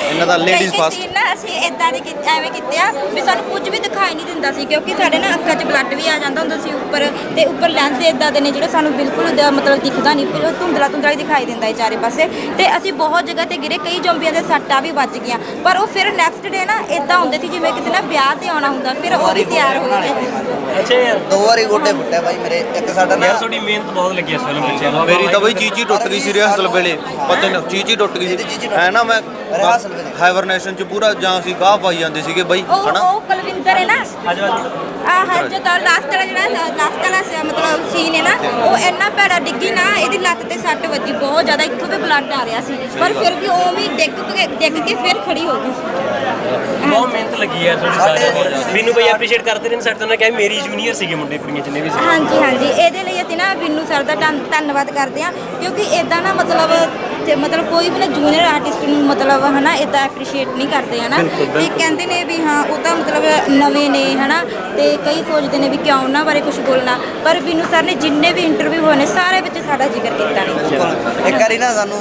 ਇਹਨਾਂ ਦਾ ਲੇਡੀਜ਼ ਫਾਸਟ ਨਾ ਅਸੀਂ ਇਦਾਂ ਦੇ ਕੀਤੇ- ਐਵੇਂ ਕੀਤੇ ਆ ਵੀ ਸਾਨੂੰ ਕੁਝ ਵੀ ਦਿਖਾਈ ਨਹੀਂ ਦਿੰਦਾ ਸੀ ਕਿਉਂਕਿ ਸਾਡੇ ਨਾ ਅੱਖਾਂ 'ਚ ਬਲੱਡ ਵੀ ਆ ਜਾਂਦਾ ਹੁੰਦਾ ਸੀ ਉੱਪਰ ਤੇ ਉੱਪਰ ਲੈਂਸ ਇਦਾਂ ਦੇ ਨੇ ਜਿਹੜੇ ਸਾਨੂੰ ਬਿਲਕੁਲ ਮਤਲਬ ਦਿਖਦਾ ਨਹੀਂ ਫਿਰ ਉਹ ਧੁੰਦਲਾ ਧੁੰਦਲਾ ਹੀ ਦਿਖਾਈ ਦਿੰਦਾ ਹੈ ਚਾਰੇ ਪਾਸੇ। ਤੇ ਅਸੀਂ ਬਹੁਤ ਜਗ੍ਹਾ ਤੇ ਗਿਰੇ ਕਈ ਜ਼ੋਂਬੀਆਂ ਦੇ ਸੱਟਾਂ ਵੀ ਵੱਜ ਗਈਆਂ। ਪਰ ਉਹ ਫਿਰ ਨੈਕਸਟ ਡੇ ਨਾ ਇਦਾਂ ਹੁੰਦੇ ਸੀ ਜਿਵੇਂ ਕਿਸੇ ਨੇ ਵਿਆਹ ਤੇ ਆਉਣਾ ਹੁੰਦਾ ਫਿਰ ਉਹ ਵੀ ਤਿਆਰ ਹੋ ਗਏ। ਅੱਛਾ ਯਾਰ ਦੋ ਵਾਰੀ ਗੋਡੇ ਫੁੱਟੇ ਬਾਈ ਮੇਰੇ ਇੱਕ ਸਾਡਾ ਨਾ ਯਾਰ ਤੁਹਾਡੀ ਮਿਹਨਤ ਬਹੁਤ ਲੱਗੀ ਇਸ ਫਿਲਮ ਵਿੱਚ ਮੇਰੀ ਤਾਂ ਬਈ ਚੀਚੀ ਟੁੱਟ ਗਈ ਸੀ ਰਿਹਰਸਲ ਵੇਲੇ ਪਤਾ ਨਹੀਂ ਚੀਚੀ ਟੁੱਟ ਗਈ ਸੀ। ਹੈ ਨਾ ਮੈਂ ਹਾਈਬਰਨੇਸ਼ਨ ਚ ਪੂਰਾ ਜਾਂ ਸੀ ਗਾਹ ਪਾਈ ਜਾਂਦੇ ਸੀਗੇ ਬਈ ਉਹ ਹਨਾ? ਉਹ ਕੁਲਵਿੰਦਰ ਹੈ ਨਾ। ਆਹ ਜਦੋਂ ਲਾਸਟ ਵਾਲਾ ਜਿਹੜਾ ਲਾਸਟ ਵਾਲਾ ਸੀ, ਮਤਲਬ ਸੀਨ ਹੈ ਨਾ ਉਹ ਇੰਨਾ ਭੈੜਾ ਡਿੱਗੀ ਨਾ ਇਹਦੀ ਲੱਤ ਤੇ ਸੱਟ ਵੱਜੀ ਬਹੁਤ ਜ਼ਿਆਦਾ ਇੱਥੋਂ ਤੇ ਬਲੱਡ ਆ ਰਿਹਾ ਸੀ। ਪਰ ਫਿਰ ਵੀ ਉਹ ਵੀ ਡਿੱਗ ਕੇ ਡਿੱਗ ਕੇ ਫਿਰ ਖੜੀ ਹੋ ਗਈ। ਬਹੁਤ ਮਿਹਨਤ ਲੱਗੀ ਯਾਰ ਤੁਹਾਡੀ ਸਾਰਿਆਂ ਮੈਨੂੰ ਬਈ ਐਪਰੀਸ਼ੀਏਟ ਕਰਦੇ ਨੇ ਸਾਡੇ ਤੋਂ ਕਿਹਾ ਮੇਰੀ ਜੂਨੀਅਰ ਸੀਗੇ ਮੁੰਡੇ ਕੁੜੀਆਂ ਜਿੰਨੇ ਵੀ ਸੀ ਹਾਂਜੀ ਹਾਂਜੀ। ਇਹਦੇ ਲਈ ਅਸੀਂ ਨਾ ਬਿੰਨੂ ਸਰ ਦਾ ਧੰਨ- ਧੰਨਵਾਦ ਕਰਦੇ ਹਾਂ ਕਿਉਂਕਿ ਇਦਾਂ ਨਾ ਮਤਲਬ ਤੇ ਮਤਲਬ ਕੋਈ ਵੀ ਨਾ ਜੂਨੀਅਰ ਆਰਟਿਸਟ ਨੂੰ ਮਤਲਬ ਹਨਾ ਇਦਾਂ ਐਪਰੀਸ਼ੀਏਟ ਨਹੀਂ ਕਰਦੇ ਹਨਾ। ਤੇ ਕਹਿੰਦੇ ਨੇ ਵੀ ਹਾਂ ਉਹ ਤਾਂ ਮਤਲਬ ਨਵੇਂ ਨੇ ਹਨਾ ਤੇ ਕਈ ਸੋਚਦੇ ਨੇ ਵੀ ਕਿਉਂ ਉਹਨਾਂ ਬਾਰੇ ਕੁਝ ਬੋਲਣਾ। ਪਰ ਬਿੰਨੂ ਸਰ ਨੇ ਜਿੰਨੇ ਵੀ ਇੰਟਰਵਿਊ ਹੋਏ ਨੇ ਸਾਰੇ ਵਿੱਚ ਸਾਡਾ ਜ਼ਿਕਰ ਕੀਤਾ ਨੇ ਇੱਕ ਵਾਰੀ ਨਾ ਸਾਨੂੰ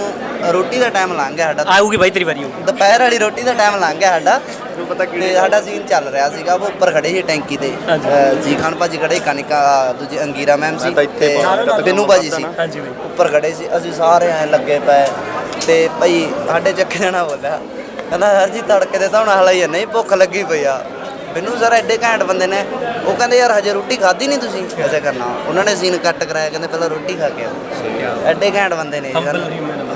ਰੋਟੀ ਦਾ ਟਾਈਮ ਲੰਘ ਗਿਆ ਸਾਡਾ। ਆਊਗੀ ਬਾਈ ਤੇਰੀ ਵਾਰੀ ਆਊਗੀ। ਦੁਪਹਿਰ ਵਾਲੀ ਰੋਟੀ ਦਾ ਟਾਈਮ ਲੰਘ ਗਿਆ ਸਾਡਾ। ਤੇ ਸਾਡਾ ਸੀਨ ਚੱਲ ਰਿਹਾ ਸੀਗਾ ਉਹ ਉੱਪਰ ਖੜੇ ਸੀ ਟੈਂਕੀ ਤੇ। ਹਾਂਜੀ। ਅਹ ਜੀ ਖਾਨ ਭਾਜੀ ਖੜੇ ਕਨਿਕਾ ਦੂਜੀ ਅੰਗੀਰਾ ਮੈਮ ਸੀ ਮੈਂ ਤਾਂ ਇੱਥੇ ਤੇ ਪਹੁੰਚ ਬਿੰਨੂ ਭਾਜੀ ਸੀ। ਹਾਂਜੀ ਬਾਈ। ਉੱਪਰ ਖੜੇ ਸੀ ਅਸੀਂ ਸਾਰੇ ਐ ਲੱਗੇ ਪਏ। ਤੇ ਭਾਈ ਸਾਡੇ ਚੱਕੇ ਜਾਣਾ ਬੋਲਿਆ ਕਹਿੰਦਾ ਯਾਰ ਜੀ ਤੜਕੇ ਦੇ ਤਾਂ ਹੁਣ ਹਲਾਈ ਨਹੀਂ ਭੁੱਖ ਲੱਗੀ ਪਈ ਆ। ਬਿੰਨੂ ਸਰ ਐਡੇ ਘੈਂਟ ਬੰਦੇ ਨੇ ਉਹ ਕਹਿੰਦੇ ਯਾਰ ਹਜੇ ਰੋਟੀ ਖਾਧੀ ਨਹੀਂ ਤੁਸੀਂ? ਐਸੇ ਕਰਨਾ। ਉਹਨਾਂ ਨੇ ਸੀਨ ਕੱਟ ਕਰਾਇਆ ਕਹਿੰਦੇ ਪਹਿਲਾਂ ਰੋਟੀ ਖਾ ਕੇ ਆਓ। ਐਡੇ ਘੈਂਟ ਬੰਦੇ ਨੇ ਬੰਦੇ।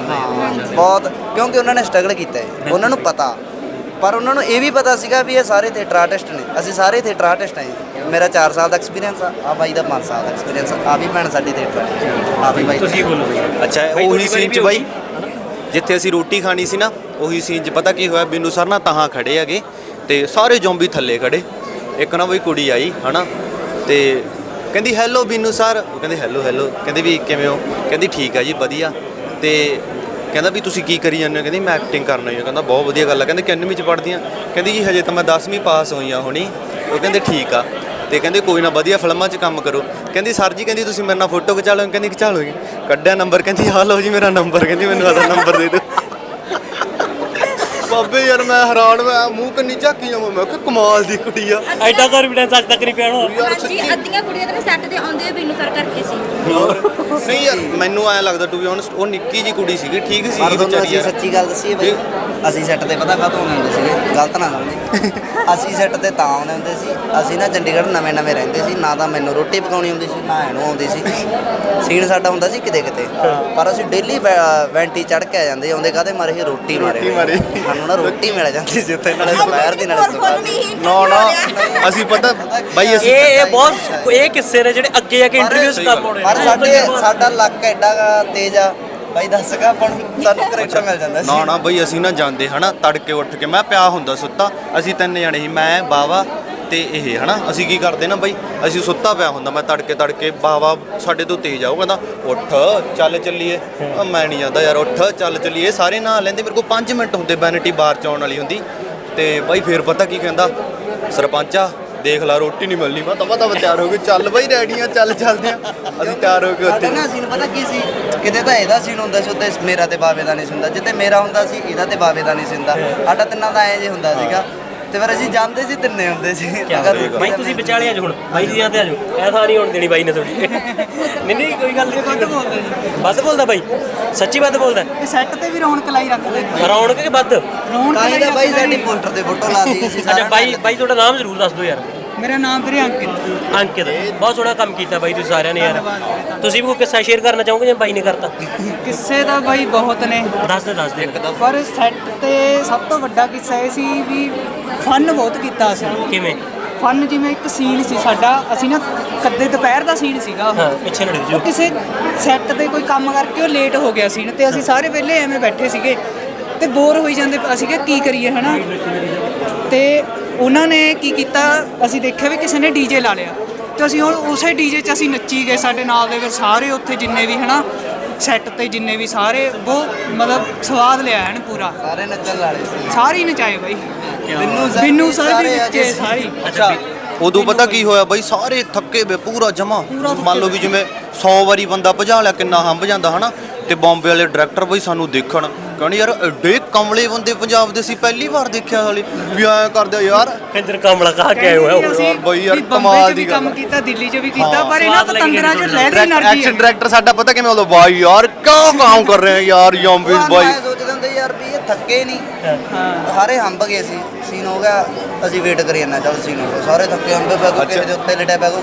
ਹਾਂ ਬਹੁਤ ਕਿਉਂਕਿ ਉਹਨਾਂ ਨੇ ਸਟਰਗਲ ਕੀਤਾ ਹੈ ਉਹਨਾਂ ਨੂੰ ਪਤਾ ਪਰ ਉਹਨਾਂ ਨੂੰ ਇਹ ਵੀ ਪਤਾ ਸੀਗਾ ਵੀ ਇਹ ਸਾਰੇ ਥੀਏਟਰ ਆਰਟਿਸਟ ਨੇ। ਅਸੀਂ ਸਾਰੇ ਥੀਏਟਰ ਆਰਟਿਸਟ ਹਾਂ ਮੇਰਾ 4 ਸਾਲ ਦਾ ਐਕਸਪੀਰੀਅੰਸ ਆ ਆ ਬਾਈ ਦਾ 5 ਸਾਲ ਦਾ ਐਕਸਪੀਰੀਅੰਸ ਆ। ਵੀ ਭੈਣ ਸਾਡੀ ਥੀਏਟਰ ਆ। ਵੀ ਬਾਈ ਤੁਸੀਂ ਬੋਲੋ ਬਾਈ। ਅੱਛਾ ਬਾਈ, ਉਹੀ ਤੁਹਾਡੀ ਸੀਨ ਚ ਬਾਈ ਜਿੱਥੇ ਅਸੀਂ ਰੋਟੀ ਖਾਣੀ ਸੀ ਨਾ ਉਹੀ ਸੀਨ ਚ ਪਤਾ ਕੀ ਹੋਇਆ? ਬਿੰਨੂ ਸਰ ਨਾ ਤਾਹਾਂ ਖੜੇ ਹੈਗੇ ਤੇ ਸਾਰੇ ਜ਼ੋਂਬੀ ਥੱਲੇ ਖੜੇ। ਇੱਕ ਨਾ ਬਈ ਕੁੜੀ ਆਈ ਹਨਾ? ਤੇ ਕਹਿੰਦੀ ਹੈਲੋ ਬਿੰਨੂ ਸਰ। ਉਹ ਕਹਿੰਦੇ ਹੈਲੋ ਹੈਲੋ ਕਹਿੰਦੇ ਵੀ ਕਿਵੇਂ ਹੋ? ਕਹਿੰਦੀ ਠੀਕ ਆ ਜੀ ਵਧੀਆ। ਤੇ ਕਹਿੰਦਾ ਵੀ ਤੁਸੀਂ ਕੀ ਕਰੀ ਜਾਂਦੇ ਹੋ? ਕਹਿੰਦੀ ਮੈਂ ਐਕਟਿੰਗ ਕਰਨਾ ਹੀ। ਆ ਕਹਿੰਦਾ ਬਹੁਤ ਵਧੀਆ ਗੱਲ ਆ। ਕਹਿੰਦੇ ਕਿੰਨਵੀਂ ਚ ਪੜ੍ਹਦੀ ਆ? ਕਹਿੰਦੀ ਜੀ ਹਜੇ ਤਾਂ ਮੈਂ 10ਵੀਂ ਪਾਸ ਹੋਈ ਆ ਹੁਣੀ। ਉਹ ਕਹਿੰਦੇ ਠੀਕ ਆ। ਤੇ ਕਹਿੰਦੇ ਕੋਈ ਨਾ ਵਧੀਆ ਫਿਲਮਾਂ 'ਚ ਕੰਮ ਕਰੋ। ਕਹਿੰਦੀ ਸਰ ਜੀ, ਕਹਿੰਦੀ ਤੁਸੀਂ ਮੇਰੇ ਨਾਲ ਫੋਟੋ ਖਿਚਾ ਲਓ। ਕਹਿੰਦੀ ਖਿਚਾ ਲਓਗੇ ਕੱਢਿਆ ਨੰਬਰ ਕਹਿੰਦੀ ਆ ਲਓ ਜੀ ਮੇਰਾ ਨੰਬਰ ਕਹਿੰਦੀ ਮੈਨੂੰ ਆਦਾ ਨੰਬਰ ਦੇ ਦਿਓ। ਬਾਬੇ ਯਾਰ ਮੈਂ ਹੈਰਾਨ ਮੈਂ ਮੂੰਹ ਕੰਨੀ ਝਾਕੀ ਜਾਵਾਂ ਮੈਂ ਕਿ ਕਮਾਲ ਦੀ ਕੁੜੀ ਆ। ਐਡਾ ਕੌਨਫੀਡੈਂਸ ਅੱਜ ਤੱਕ ਨਹੀਂ ਪਿਆ ਹੋਣਾ। ਹਾਂਜੀ ਅੱਧੀਆਂ ਕੁੜੀਆਂ ਤਾਂ ਸੈੱਟ ਤੇ ਆਉਂਦੇ ਹੋਏ ਬਿੰਨੂ ਸਰ ਕਰਕੇ ਸੀ। ਨਹੀਂ ਯਾਰ ਮੈਨੂੰ ਐ ਲੱਗਦਾ ਟੂ ਬੀ ਓਨੈਸਟ ਉਹ ਨਿੱਕੀ ਜੀ ਕੁੜੀ ਸੀਗੀ ਠੀਕ ਪਰ ਸੀ ਤੁਹਾਨੂੰ ਵਿਚਾਰੀ ਅਸੀਂ ਯਾਰ ਸੱਚੀ ਗੱਲ ਦੱਸੀਏ ਬਈ ਅਸੀਂ ਸੈੱਟ ਤੇ ਪਤਾ ਕਾਹਤੋਂ ਆਉਂਦੇ ਹੁੰਦੇ ਸੀਗੇ? ਗਲਤ ਨਾ ਸਮਝੀ। ਅਸੀਂ ਸੈੱਟ ਤੇ ਤਾਂ ਆਉਂਦੇ ਹੁੰਦੇ ਸੀ ਅਸੀਂ ਨਾ ਚੰਡੀਗੜ੍ਹ ਨਵੇਂ ਨਵੇਂ ਰਹਿੰਦੇ ਸੀ ਨਾ ਤਾਂ ਮੈਨੂੰ ਰੋਟੀ ਪਕਾਉਣੀ ਆਉਂਦੀ ਸੀ ਨਾ ਇਹਨੂੰ ਆਉਂਦੀ ਸੀ। ਸੀਨ ਸਾਡਾ ਹੁੰਦਾ ਸੀ ਕਿਤੇ ਕਿਤੇ ਪਰ ਅਸੀਂ ਡੇਲੀ ਵੈਂਟੀ ਚੜ ਕੇ ਆ ਜਾਂਦੇ ਆਉਂਦੇ ਕਾਹਦੇ ਮਾਰੇ ਸੀ? ਰੋਟੀ ਮਾਰੇ। ਰੋਟੀ ਮਾਰੇ। ਨਾ ਰੋਟੀ ਮਿਲ ਜਾਂਦੀ ਸੀ ਉੱਥੇ ਨਾਲੇ ਦੁਪਹਿਰ ਦੀ ਨਾਲੇ ਹੋਰ ਸੁਬਾਹ ਫੁੱਲ ਦੀ। ਨਾ ਨਾ ਅਸੀਂ ਪਤਾ ਬਾਈ ਅਸੀਂ ਇਹ ਇਹ ਬਹੁਤ ਇਹ ਕਿੱਸੇ ਨੇ ਜਿਹੜੇ ਅੱਗੇ ਆ ਕੇ ਇੰਟਰਵਿਊਜ਼ ਕੰਮ ਆਉਣੇ ਪਰ ਸਾਡੇ ਸਾਡਾ ਲੱਕ ਐਡਾ ਕੁ ਤੇਜ਼ ਆ। ਬਾਈ ਦੱਸ ਕਾ ਆਪਾਂ ਨੂੰ ਸਾਨੂੰ ਕਰੈਕਟਰ ਮਿਲ ਜਾਂਦਾ ਸੀ। ਨਾ ਨਾ ਬਈ ਅਸੀਂ ਨਾ ਜਾਂਦੇ ਹਨਾ ਤੜਕੇ ਉੱਠ ਕੇ। ਮੈਂ ਪਿਆ ਹੁੰਦਾ ਸੁੱਤਾ। ਅਸੀਂ ਤਿੰਨ ਜਣੇ ਸੀ ਮੈਂ ਬਾਵਾ ਤੇ ਇਹ ਹਨਾ? ਅਸੀਂ ਕੀ ਕਰਦੇ ਨਾ ਬਈ ਅਸੀਂ ਸੁੱਤਾ ਪਿਆ ਹੁੰਦਾ ਮੈਂ ਤੜਕੇ ਤੜਕੇ ਬਾਵਾ ਸਾਡੇ ਤੋਂ ਤੇਜ਼ ਆਉ ਕਹਿੰਦਾ ਉੱਠ ਚੱਲ ਚੱਲੀਏ। ਆ ਮੈਂ ਨਹੀਂ ਜਾਂਦਾ ਯਾਰ ਉੱਠ ਚੱਲ ਚੱਲੀਏ। ਸਾਰੇ ਨਹਾ ਲੈਂਦੇ ਮੇਰੇ ਕੋਲ 5 ਮਿੰਟ ਹੁੰਦੇ ਵੈਨਿਟੀ ਬਾਰ ਚ ਆਉਣ ਵਾਲੀ ਹੁੰਦੀ। ਤੇ ਬਾਈ ਫੇਰ ਪਤਾ ਕੀ ਕਹਿੰਦਾ ਸਰਪੰਚਾ ਦੇਖ ਲਾ ਰੋਟੀ ਨਹੀਂ ਮਿਲਣੀ। ਮੈਂ ਤਾਂ ਤਾਂ ਤਿਆਰ ਹੋ ਗਏ ਚੱਲ ਬਾਈ ਰੈਡੀਆਂ ਚੱਲ ਚੱਲਦੇ ਆ। ਅਸੀਂ ਤਿਆਰ ਹੋ ਕੇ ਸਾਡਾ ਉੱਥੇ ਨਾ ਸੀਨ ਪਤਾ ਕੀ ਸੀ? ਕਿਤੇ ਤਾਂ ਇਹਦਾ ਸੀਨ ਹੁੰਦਾ ਸੀ ਉੱਤੇ ਮੇਰਾ ਤੇ ਬਾਵੇ ਦਾ ਨਹੀਂ ਸੀ ਹੁੰਦਾ। ਜਿੱਤੇ ਮੇਰਾ ਹੁੰਦਾ ਸੀ ਇਹਦਾ ਤੇ ਬਾਵੇ ਦਾ ਨਹੀਂ ਸੀ ਹੁੰਦਾ। ਸਾਡਾ ਤਿੰਨਾਂ ਦਾ ਐ ਜੇ ਹੁੰਦਾ ਸੀਗਾ। ਤੇ ਫਿਰ ਅਸੀਂ ਜਾਂਦੇ ਸੀ ਤਿੰਨੇ ਹੁੰਦੇ ਸੀ। ਅਗਰ ਬਾਈ ਦਾ ਤੁਸੀਂ ਵਿਚਾਲੇ ਆ ਜਾਓ ਹੁਣ। ਬਾਈ ਦੀਆਂ ਤੇ ਆ ਜਾਓ। ਐਸਾ ਨਹੀਂ ਹੋਣ ਦੇਣੀ ਬਾਈ ਨੇ ਤੁਹਾਡੀ। ਨਹੀਂ ਨਹੀਂ ਕੋਈ ਗੱਲ ਨਹੀਂ। ਵੱਧ ਬੋਲਦਾ ਵੱਧ ਬੋਲਦਾ ਬਾਈ? ਸੱਚੀ ਵੱਧ ਬੋਲਦਾ? ਇਹ ਸੈੱਟ ਤੇ ਵੀ ਰੌਣਕ ਲਾਈ ਰੱਖਦੇ ਰੌਣਕ ਕਿ ਵੱਧ? ਰੌਣਕ ਲਾਈ ਬਾਈ ਸਾਡੀ ਪੋਸਟਰ ਤੇ ਫੋਟੋ ਲਾ ਦਿੱਤੀ ਸੀ ਅੱਛਾ ਬਾਈ। ਬਾਈ ਤੁਹਾਡਾ ਨਾਮ ਜ਼ਰੂਰ ਦੱਸ ਦਿਓ ਯਾਰ। ਮੇਰਾ ਨਾਮ ਵੀਰੇ ਅੰਕਿਤ। ਅੰਕਿਤ ਬਹੁਤ ਸੋਹਣਾ ਕੰਮ ਕੀਤਾ ਬਾਈ ਤੁਸੀਂ ਸਾਰਿਆਂ ਨੇ ਯਾਰ। ਤੁਸੀਂ ਵੀ ਕੋਈ ਕਿੱਸਾ ਸ਼ੇਅਰ ਕਰਨਾ ਚਾਹੋਗੇ ਜਾਂ ਬਾਈ ਨੇ ਕਰਤਾ? ਕਿੱਸੇ ਦਾ ਬਾਈ ਬਹੁਤ ਨੇ। ਦੱਸ ਦੇ ਦੱਸ ਦੇ। ਪਰ ਸੈੱਟ ਤੇ ਸਭ ਤੋਂ ਵੱਡਾ ਕਿੱਸਾ ਇਹ ਸੀ ਵੀ ਫਨ ਬਹੁਤ ਕੀਤਾ ਅਸੀਂ। ਕਿਵੇਂ? ਫਨ ਜਿਵੇਂ ਇੱਕ ਸੀਨ ਸੀ ਸਾਡਾ ਅਸੀਂ ਨਾ ਕੱਦੇ ਦੁਪਹਿਰ ਦਾ ਸੀਨ ਸੀਗਾ ਉਹ। ਹਾਂ ਪਿੱਛੇ ਨੜ ਉਹ ਜਾਓ। ਕਿਸੇ ਸੈੱਟ ਤੇ ਕੋਈ ਕੰਮ ਕਰਕੇ ਉਹ ਲੇਟ ਹੋ ਗਿਆ ਸੀਨ ਤੇ ਅਸੀਂ ਸਾਰੇ ਵਿਹਲੇ ਐਵੇਂ ਬੈਠੇ ਸੀਗੇ ਤੇ ਬੋਰ ਹੋਈ ਜਾਂਦੇ ਅਸੀਂ ਕਿ ਕੀ ਕਰੀਏ ਹਨਾ? ਤੇ ਉਹਨਾਂ ਨੇ ਕੀ ਕੀਤਾ? ਅਸੀਂ ਦੇਖਿਆ ਵੀ ਕਿਸੇ ਨੇ ਡੀਜੇ ਲਾ ਲਿਆ। ਤੇ ਅਸੀਂ ਹੁਣ ਉਸੇ ਡੀਜੇ 'ਚ ਅਸੀਂ ਨੱਚੀ ਗਏ ਸਾਡੇ ਨਾਲ ਦੇ ਫਿਰ ਸਾਰੇ ਉੱਥੇ ਜਿੰਨੇ ਵੀ ਹਨਾ ਸੈੱਟ ਤੇ ਜਿੰਨੇ ਵੀ ਸਾਰੇ ਉਹ ਮਤਲਬ ਸਵਾਦ ਲਿਆ ਹਨ ਪੂਰਾ। ਸਾਰੇ ਨੱਚਣ ਵਾਲੇ ਸੀ। ਸਾਰੇ ਹੀ ਨਚਾਏ ਬਾਈ। ਬਿੰਨੂ ਸਰ ਬਿੰਨੂ ਸਰ ਵੀ ਨੱਚੇ। ਸਾਰੀ ਅੱਛਾ ਉਦੋਂ ਪਤਾ ਕੀ ਹੋਇਆ ਬਾਈ? ਸਾਰੇ ਥੱਕੇ ਵੇ ਪੂਰਾ ਜਮਾ। ਮੰਨ ਲਓ ਵੀ ਜਿਵੇਂ 100 ਵਾਰੀ ਬੰਦਾ ਭਜਾ ਲਿਆ ਕਿੰਨਾ ਹੰਬ ਜਾਂਦਾ ਹਨਾ? ਤੇ ਬੰਬੇ ਵਾਲੇ ਡਾਇਰੈਕਟਰ ਬਈ ਸਾਨੂੰ ਦੇਖਣ ਕਹਿੰਦੇ ਯਾਰ ਐਡੇ ਕਮਲੇ ਬੰਦੇ ਪੰਜਾਬ ਦੇ ਸੀ ਪਹਿਲੀ ਵਾਰ ਦੇਖਿਆ ਹਾਲੇ। ਵੀ ਐ ਕਰਦੇ ਯਾਰ। ਕੰਜਰ ਕਮਲਾ ਕਹਾ ਕੇ ਆਏ ਹੋਇਆ ਅਸੀਂ ਬਈ ਯਾਰ ਕਮਾਲ ਦੀ ਕੰਮ ਕੀਤਾ ਦਿੱਲੀ 'ਚ ਵੀ ਕੀਤਾ ਪਰ ਇਹਨਾਂ ਤੋਂ ਤੰਦਰਾ 'ਚ ਲਹਿਰ ਹੀ ਐਨਰਜੀ ਐਕਸ਼ਨ ਡਾਇਰੈਕਟਰ ਸਾਡਾ ਪਤਾ ਕਿਵੇਂ ਹੁੰਦਾ? ਬਾਈ ਯਾਰ ਕਿਉਂ ਕੰਮ ਕਰ ਰਹੇ ਆ ਯਾਰ ਯੰਬੀਜ਼ ਬਾਈ? ਮੈਂ ਸੋਚਦਾ ਯਾਰ ਵੀ ਇਹ ਥੱਕੇ ਨਹੀਂ ਸਾਰੇ ਹੰਬ ਗਏ ਸੀ। ਸੀਨ ਹੋ ਗਿਆ। ਅਸੀਂ ਵੇਟ ਕਰੀ ਜਾਂਦਾ ਚਲ ਸੀਨ ਹੋ ਸਾਰੇ ਥੱਕੇ ਹੰਬ ਪੈ ਗਏ ਕਿਸੇ ਦੇ ਉੱਤੇ ਲਟਿਆ ਪੈ ਗਏ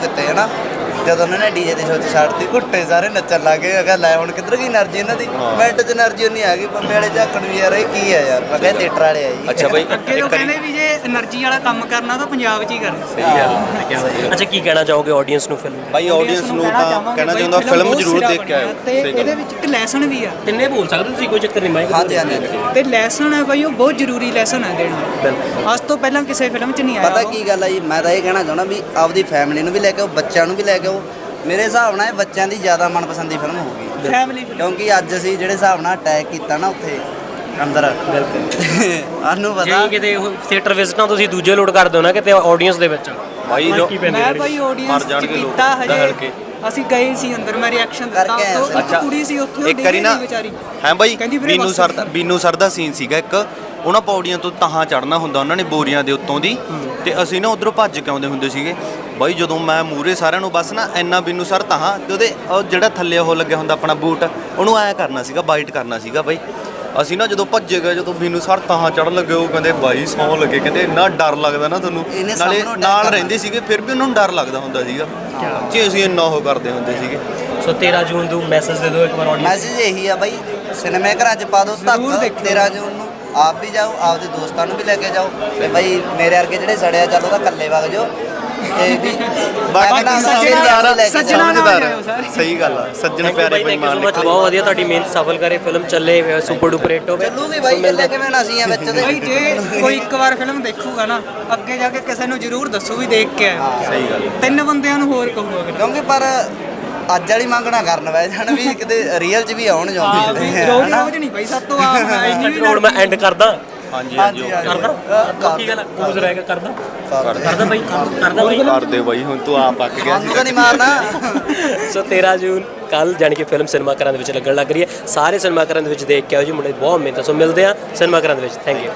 ਜਦੋਂ ਉਹਨਾਂ ਨੇ ਡੀਜੇ ਦੇ ਸ਼ੋਅ ਛੱਡਤੀ ਘੁੱਟੇ ਸਾਰੇ ਨੱਚਣ ਲੱਗੇ ਅਗਾ ਲੈ ਹੁਣ ਕਿੱਧਰ ਗਈ એનર્ਜੀ ਇਹਨਾਂ ਦੀ? ਮਿੰਟ 'ਚ એનર્ਜੀ ਉਨੀ ਆ ਗਈ ਬੰਬੇ ਵਾਲੇ ਝਾਕਣ ਵੀ ਯਾਰ ਇਹ ਕੀ ਆ ਯਾਰ? ਮੈਂ ਕਿਹਾ ਥੀਏਟਰ ਵਾਲੇ ਆ ਜੀ। ਅੱਛਾ ਬਾਈ ਅੱਗੇ ਲੋਕ ਕਹਿੰਦੇ ਵੀ ਜੇ એનર્ਜੀ ਵਾਲਾ ਕੰਮ ਕਰਨਾ ਤਾਂ ਪੰਜਾਬ 'ਚ ਹੀ ਕਰਨਾ। ਸਹੀ ਗੱਲ ਅੱਛਾ ਕੀ ਕਹਿਣਾ ਚਾਹੋਗੇ ਆਡੀਅנס ਨੂੰ ਫਿਲਮ ਬਾਈ ਆਡੀਅנס ਨੂੰ ਤਾਂ ਕਹਿਣਾ ਚਾਹੁੰਦਾ ਫਿਲਮ ਜ਼ਰੂਰ ਦੇਖ ਕੇ ਆਇਓ ਤੇ ਇਹਦੇ ਵਿੱਚ ਇੱਕ ਲੈਸਨ ਵੀ ਆ। ਤਿੰਨੇ ਬੋਲ ਸਕਦੇ ਤੁਸੀਂ ਕੋਈ ਚੱਕਰ ਨਹੀਂ ਬਾਈ? ਹਾਂਜੀ ਹਾਂਜੀ ਤੇ ਲੈਸਨ ਹੈ ਬਾਈ ਉਹ ਬਹੁਤ ਜ਼ਰੂਰੀ ਲੈਸਨ ਆ ਦੇਣਾ ਅੱਜ ਤੋਂ ਪਹਿਲਾਂ ਕਿਸੇ ਫਿਲਮ 'ਚ ਨਹੀਂ ਆਇਆ ਪਤਾ ਕੀ ਗੱਲ ਆ ਜੀ ਮੈਂ ਤਾਂ ਇਹ ਕਹਿਣਾ ਚਾਹੁੰਦਾ ਵੀ ਆਪਦੀ ਫੈਮਿਲੀ ਨੂੰ ਵੀ ਲੈ ਕੇ ਬੱਚਿਆਂ ਨੂੰ ਵੀ ਲੈ ਕੇ ਕਿਉਂ ਮੇਰੇ ਹਿਸਾਬ ਨਾਲ ਇਹ ਬੱਚਿਆਂ ਦੀ ਜ਼ਿਆਦਾ ਮਨਪਸੰਦ ਫਿਲਮ ਹੋਊਗੀ। ਫੈਮਿਲੀ ਕਿਉਂਕਿ ਅੱਜ ਅਸੀਂ ਜਿਹੜੇ ਹਿਸਾਬ ਨਾਲ ਅਟੈਕ ਕੀਤਾ ਨਾ ਉੱਥੇ ਅੰਦਰ। ਸਾਨੂੰ ਪਤਾ ਜੇ ਕਿਤੇ ਥੀਏਟਰ ਵਿਜ਼ਿਟਾਂ ਤੁਸੀਂ ਦੂਜੇ ਲੋਡ ਕਰ ਦਿਓ ਨਾ ਕਿਤੇ ਆਡੀਅנס ਦੇ ਵਿੱਚ। ਭਾਈ ਲੋ ਮੈਂ ਭਾਈ ਆਡੀਅנס ਚ ਕੀਤਾ ਹਜੇ। ਅਸੀਂ ਗਏ ਸੀ ਅੰਦਰ ਮੈਂ ਰਿਐਕਸ਼ਨ ਦਿੱਤਾ ਤਾਂ ਕੁੜੀ ਸੀ ਉੱਥੇ ਇੱਕ ਕਰੀ ਨਾ ਹੈ ਭਾਈ ਬੀਨੂ ਸਰ ਦਾ ਬੀਨੂ ਸਰ ਦਾ ਸੀਨ ਸੀਗਾ ਇੱਕ। ਉਹਨਾਂ ਪੌੜੀਆਂ ਤੋਂ ਤਾਹਾਂ ਚੜਨਾ ਹੁੰਦਾ ਉਹਨਾਂ ਨੇ ਬੋਰੀਆਂ ਦੇ ਉੱਤੋਂ ਦੀ। ਤੇ ਅਸੀਂ ਨਾ ਉਧਰੋਂ ਭੱਜ ਕੇ ਆਉਂਦੇ ਹੁੰਦੇ ਸੀਗੇ। ਬਾਈ ਜਦੋਂ ਮੈਂ ਮੂਰੇ ਸਾਰਿਆਂ ਨੂੰ ਬਸ ਨਾ ਇੰਨਾ ਬੀਨੂ ਸਰ ਤਾਹਾਂ ਤੇ ਉਹਦੇ ਉਹ ਜਿਹੜਾ ਥੱਲੇ ਉਹ ਲੱਗਿਆ ਹੁੰਦਾ ਆਪਣਾ ਬੂਟ ਉਹਨੂੰ ਐਂ ਕਰਨਾ ਸੀਗਾ ਬਾਈਟ ਕਰਨਾ ਸੀਗਾ ਬਾਈ। ਅਸੀਂ ਨਾ ਜਦੋਂ ਭੱਜੇ ਗਏ ਜਦੋਂ ਬੀਨੂ ਸਰ ਤਾਹਾਂ ਚੜਨ ਲੱਗੇ ਉਹ ਕਹਿੰਦੇ ਬਾਈ ਸੌਂ ਲੱਗੇ। ਕਹਿੰਦੇ ਇੰਨਾ ਡਰ ਲੱਗਦਾ ਨਾ ਤੁਹਾਨੂੰ ਨਾਲੇ ਨਾਲ। ਰਹਿੰਦੇ ਸੀਗੇ ਫਿਰ ਵੀ ਉਹਨਾਂ ਨੂੰ ਡਰ ਲੱਗਦਾ ਹੁੰਦਾ ਸੀਗਾ। ਜੇ ਅਸੀਂ ਇੰਨਾ ਉਹ ਕਰਦੇ ਹੁੰਦੇ ਸੀਗੇ। ਸੋ 13 ਜੂਨ ਨੂੰ ਮੈਸੇਜ ਦੇ ਦਿਓ ਇੱਕ ਵਾਰ ਆਡੀਅנס ਮੈਸੇਜ ਇਹੀ ਆ ਬਾਈ ਸਿਨੇਮਾ ਘਰਾਂ 'ਚ ਪਾ ਦਿਓ ਧੱਕ। ਦੇਖਿਓ। 13 ਜੂਨ ਨੂੰ ਆਪ ਵੀ ਜਾਓ ਆਪਦੇ ਦੋਸਤਾਂ ਨੂੰ ਵੀ ਲੈ ਕੇ ਜਾਓ। ਤੇ ਬਾਈ ਮੇਰੇ ਵਰਗੇ ਜਿਹੜੇ ਸੜਿਆ ਚੱਲ ਉਹਦਾ ਇਕੱਲੇ ਵਗ ਜਾਓ। ਤੇ ਵੀ ਬਾਕੀ ਸਮਝਦਾਰ ਆ, ਲੈ ਕੇ ਜਾਓ। ਸੱਜਣਾ ਨਾਲ ਸਮਝਦਾਰ ਜਾਇਓ ਸਾਰੇ। ਸਹੀ ਗੱਲ ਆ ਸੱਜਣ ਪਿਆਰੇ ਬੇਈਮਾਨ ਮਚ ਬਹੁਤ ਵਧੀਆ ਤੁਹਾਡੀ ਮਿਹਨਤ ਸਫਲ ਕਰੇ ਫਿਲਮ ਚੱਲੇ ਸੁਪਰ ਡੂਪਰ ਹਿੱਟ ਹੋਵੇ। ਚੱਲੂਗੀ ਬਾਈ ਇਕੱਲੇ ਕਿਵੇਂ ਨਾ ਅਸੀਂ ਆ ਵਿੱਚ ਦੇ ਜੇ ਕੋਈ ਇੱਕ ਵਾਰ ਫਿਲਮ ਦੇਖੂਗਾ ਨਾ ਅੱਗੇ ਜਾ ਕੇ ਕਿਸੇ ਨੂੰ ਜ਼ਰੂਰ ਦੱਸੋ ਵੀ ਦੇਖ ਕੇ ਆਇਆ ਸਹੀ ਗੱਲ ਤਿੰਨ ਬੰਦਿਆਂ ਨੂੰ ਹੋਰ ਕਹੂਗਾ ਅਗਲਾ। ਕਿਉਂਕਿ ਪਰ ਅੱਜ ਵਾਲੀ ਮੰਗਣਾ ਕਰਨ ਵੈ ਜਾਣ ਵੀ ਕਿਤੇ ਰੀਅਲ 'ਚ ਵੀ ਆਉਣ ਹਾਂ ਜਾਂਦੇ ਵੀ ਰੋਜ਼ ਰੋਜ਼ ਨਹੀਂ ਬਾਈ ਸਭ ਤੋਂ ਹੈ। ਇੰਨੀ ਵੀ ਹੁਣ ਮੈਂ ਐਂਡ ਕਰਦਾ। ਹਾਂਜੀ ਹਾਂਜੀ ਕਰਦਾ? ਕੀ ਗੱਲ ਕੂਜ਼ ਰਹੇਗਾ ਕਰਦਾ? ਕਰਦਾ ਬਾਈ? ਕਰਦਾ ਬਾਈ? ਕਰਦੇ ਬਾਈ ਹੁਣ ਤੂੰ ਆਪ ਅੱਕ ਗਿਆ ਤਾਂ ਨਹੀਂ ਮਾਰਨਾ? ਸੋ 13 ਜੂਨ ਕੱਲ ਜਾਣੀ ਕਿ ਫਿਲਮ ਸਿਨੇਮਾ ਘਰਾਂ ਦੇ ਵਿੱਚ ਲੱਗਣ ਲੱਗ ਰਹੀ ਹੈ। ਸਾਰੇ ਸਿਨੇਮਾ ਘਰਾਂ ਦੇ ਵਿੱਚ ਦੇਖ ਕੇ ਆਓ ਜੀ ਮੁੰਡੇ ਬਹੁਤ ਮਿਹਨਤ ਸੋ ਮਿਲਦੇ ਆ ਸਿਨੇਮਾ ਘਰਾਂ ਦੇ ਵਿੱਚ। Thank you